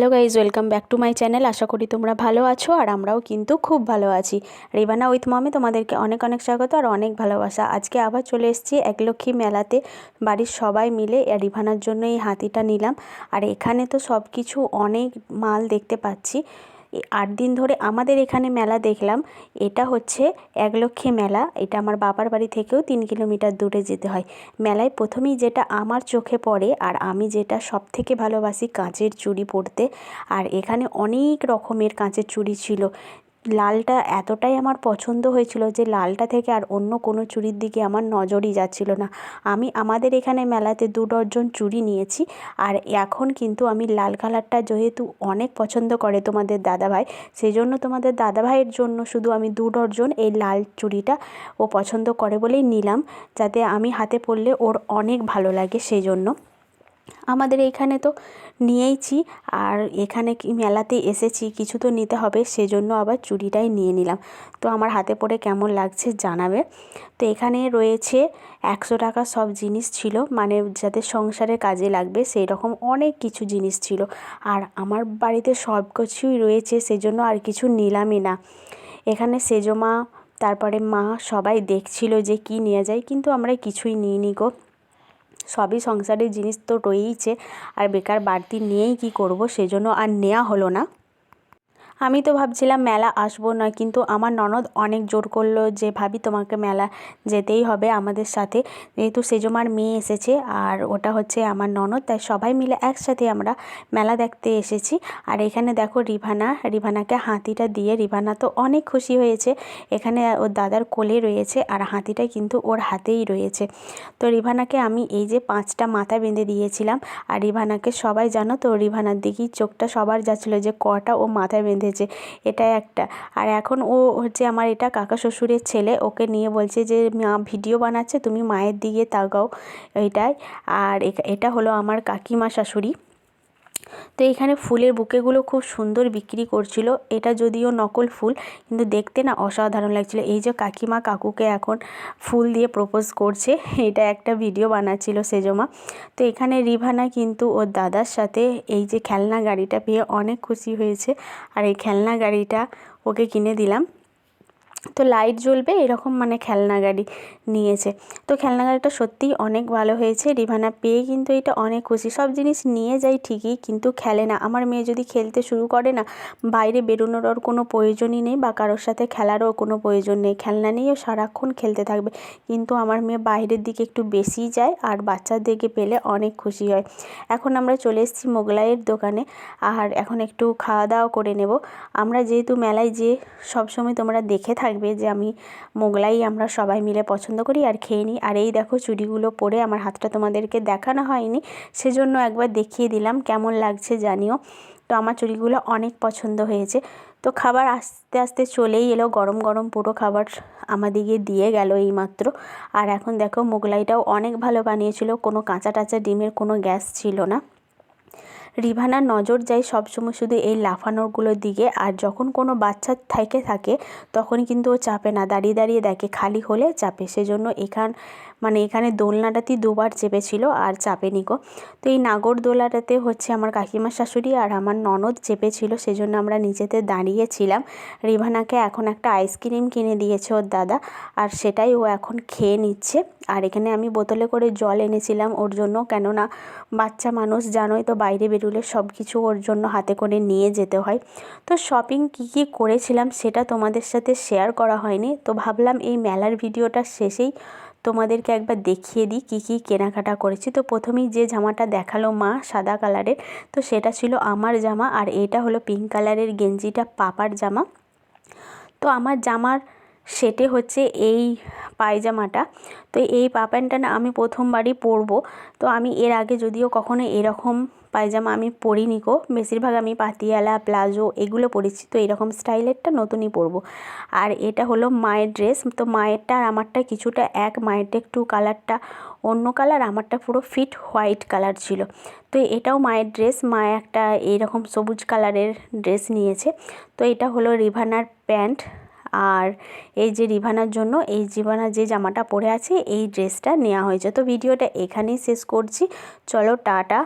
Hello guys welcome back to my channel. আশা করি তোমরা ভালো আছো আর আমরাও কিন্তু খুব ভালো আছি। রিবানা উইথ মমে, তোমাদেরকে অনেক অনেক স্বাগত আর অনেক ভালোবাসা। আজকে আবার চলে এসেছি একলক্ষ্মী মেলাতে। বাড়ির সবাই মিলে রিভানার জন্য এই হাতিটা নিলাম। আর এখানে তো সব কিছু অনেক মাল দেখতে পাচ্ছি। আট দিন ধরে আমাদের এখানে মেলা দেখলাম। এটা হচ্ছে একলক্ষ্মী মেলা। এটা আমার বাবার বাড়ি থেকেও তিন কিলোমিটার দূরে যেতে হয়। মেলায় প্রথমেই যেটা আমার চোখে পড়ে আর আমি যেটা সব থেকে ভালোবাসি কাঁচের চুড়ি পরতে। আর এখানে অনেক রকমের কাঁচের চুড়ি ছিল। লালটা এতটাই আমার পছন্দ হয়েছিল যে লালটা থেকে আর অন্য কোনো চুড়ির দিকে আমার নজরই যাচ্ছিল না। আমি আমাদের এখানে মেলাতে দু ডজন চুড়ি নিয়েছি আর এখন কিন্তু আমি লাল কালারটা যেহেতু অনেক পছন্দ করে তোমাদের দাদাভাই সেই জন্য তোমাদের দাদাভাইয়ের জন্য শুধু আমি দু ডজন এই লাল চুড়িটা ও পছন্দ করে বলেই নিলাম, যাতে আমি হাতে পরলে ওর অনেক ভালো লাগে সেই জন্য আমাদের এইখানে তো নিয়েইছি আর এখানে কি মেলাতে এসেছি, কিছু তো নিতে হবে, সেজন্য আবার চুড়িটাই নিয়ে নিলাম। তো আমার হাতে পরে কেমন লাগছে জানাবে। তো এখানে রয়েছে একশো টাকা সব জিনিস ছিল মানে যাতে সংসারে কাজে লাগবে সেই রকম অনেক কিছু জিনিস ছিল। আর আমার বাড়িতে সব কিছুই রয়েছে, সেজন্য আর কিছু নিলামই না। এখানে সেজো মা তারপরে মা সবাই দেখছিল যে কী নেওয়া যায়, কিন্তু আমরা কিছুই নিইনি গো। সবই সংসারের জিনিস তো রয়েইছে। আর বেকার বাড়তি নিয়েই কী করব? সেজন্য আর নেওয়া হলো না। আমি তো ভাবছিলাম মেলা আসব না, কিন্তু আমার ননদ অনেক জোর করল যে, ভাবি, তোমাকে মেলা যেতেই হবে আমাদের সাথে। যেহেতু সেজমার মেয়ে এসেছে, আর ওটা হচ্ছে আমার ননদ, তাই সবাই মিলে একসাথে আমরা মেলা দেখতে এসেছি। আর এখানে দেখো রিভানা, রিভানাকে হাতিটা দিয়ে, রিভানা তো অনেক খুশি হয়েছে। এখানে ওর দাদার কোলে রয়েছে, আর হাতিটা কিন্তু ওর হাতেই রয়েছে। তো রিভানাকে আমি এই যে পাঁচটা মাথা বেঁধে দিয়েছিলাম, আর রিভানাকে সবাই জানো তো, রিভানার দিকেই চোখটা সবার যাচ্ছিল যে, কটা ও মাথায় বেঁধে বেঁধেছে এটা একটা। আর এখন ও হচ্ছে আমার এটা কাকা শ্বশুরের ছেলে, ওকে নিয়ে বলছে যে, মা ভিডিও বানাচ্ছে, তুমি মায়ের দিকে তাগাও এটাই। আর এটা হলো আমার কাকিমা শাশুড়ি। তো এখানে ফুলের বুকেগুলো খুব সুন্দর বিক্রি করছিল। এটা যদিও নকল ফুল, কিন্তু দেখতে না অসাধারণ লাগছিল। এই যে কাকিমা কাকুকে এখন ফুল দিয়ে প্রপোজ করছে, এটা একটা ভিডিও বানাচ্ছিল সেজমা। তো এখানে রিভানা কিন্তু ওর দাদার সাথে এই যে খেলনা গাড়িটা পেয়ে অনেক খুশি হয়েছে। আর এই খেলনা গাড়িটা ওকে কিনে দিলাম। তো লাইট জ্বলবে, এরকম মানে খেলনা গাড়ি নিয়েছে। তো খেলনা গাড়িটা সত্যিই অনেক ভালো হয়েছে, রিভানা পেয়ে কিন্তু এটা অনেক খুশি। সব জিনিস নিয়ে যাই ঠিকই, কিন্তু খেলে না। আমার মেয়ে যদি খেলতে শুরু করে না, বাইরে বেরোনোর ওর কোনো প্রয়োজনই নেই বা কারোর সাথে খেলারও কোনো প্রয়োজন নেই। খেলনা নিয়েও সারাক্ষণ খেলতে থাকবে। কিন্তু আমার মেয়ে বাইরের দিকে একটু বেশিই যায় আর বাচ্চাদেরকে পেলে অনেক খুশি হয়। এখন আমরা চলে এসেছি মোগলাইয়ের দোকানে আর এখন একটু খাওয়া দাওয়া করে নেব। আমরা যেহেতু মেলায় যে সবসময় তোমরা দেখে থাক থাকবে যে আমি মোগলাই আমরা সবাই মিলে পছন্দ করি আর খেয়ে নিই। আর এই দেখো চুড়িগুলো পরে আমার হাতটা তোমাদেরকে দেখানো হয়নি, সেজন্য একবার দেখিয়ে দিলাম কেমন লাগছে জানিও। তো আমার চুড়িগুলো অনেক পছন্দ হয়েছে। তো খাবার আস্তে আস্তে চলেই এলো, গরম গরম পুরো খাবার আমাদিকে দিয়ে গেল এইমাত্র। আর এখন দেখো মোগলাইটাও অনেক ভালো বানিয়েছিল, কোনো কাঁচা টাচা ডিমের কোনো গ্যাস ছিল না। রিভানার নজর যায় সবসময় শুধু এই লাফানোরগুলোর দিকে, আর যখন কোনো বাচ্চা থেকে থাকে তখন কিন্তু ও চাপে না, দাঁড়িয়ে দাঁড়িয়ে দেখে, খালি হলে চাপে। সেজন্য এখান মানে এখানে দোলনাটাতেই দুবার চেপেছিল, আর চাপেনি গো। তো এই নাগরদোলাটাতে হচ্ছে আমার কাকিমার শাশুড়ি আর আমার ননদ চেপেছিল, সেজন্য আমরা নিচেতে দাঁড়িয়েছিলাম। রিভানাকে এখন একটা আইসক্রিম কিনে দিয়েছে ওর দাদা, আর সেটাই ও এখন খেয়ে নিচ্ছে। আর এখানে আমি বোতলে করে জল এনেছিলাম ওর জন্য, কেননা বাচ্চা মানুষ জানোই তো বাইরে বেরোলে সব কিছু ওর জন্য হাতে করে নিয়ে যেতে হয়। তো শপিং কী কী করেছিলাম সেটা তোমাদের সাথে শেয়ার করা হয়নি। তো ভাবলাম এই মেলার ভিডিওটা শেষেই তোমাদেরকে একবার দেখিয়ে দিই কী কী কেনাকাটা করেছি। তো প্রথমেই যে জামাটা দেখাল মা সাদা কালারের, তো সেটা ছিল আমার জামা আর এটা হলো পিঙ্ক কালারের গেঞ্জিটা পাপার জামা। তো আমার জামার সেটে হচ্ছে এই পায়জামাটা। তো এই পা প্যান্টটা না আমি প্রথমবারই পরবো। তো আমি এর আগে যদিও কখনো এরকম পায়জামা আমি পরিনি গো। বেশিরভাগ আমি পাতিয়ালা, প্লাজো এগুলো পরেছি। তো এরকম স্টাইলেরটা নতুনই পরবো। আর এটা হলো মায়ের ড্রেস। তো মায়েরটা আর আমারটা কিছুটা এক। মায়েরটা একটু কালারটা অন্য কালার, আমারটা পুরো ফিট হোয়াইট কালার ছিল। তো এটাও মায়ের ড্রেস। মা একটা এইরকম সবুজ কালারের ড্রেস নিয়েছে। তো এটা হলো রিভানার প্যান্ট। আর এই যে রিভানার জন্য, এই রিভানা যে জামাটা পরে আছে, এই ড্রেসটা নেওয়া হয়েছে। তো ভিডিওটা এখানেই শেষ করছি। চলো টাটা।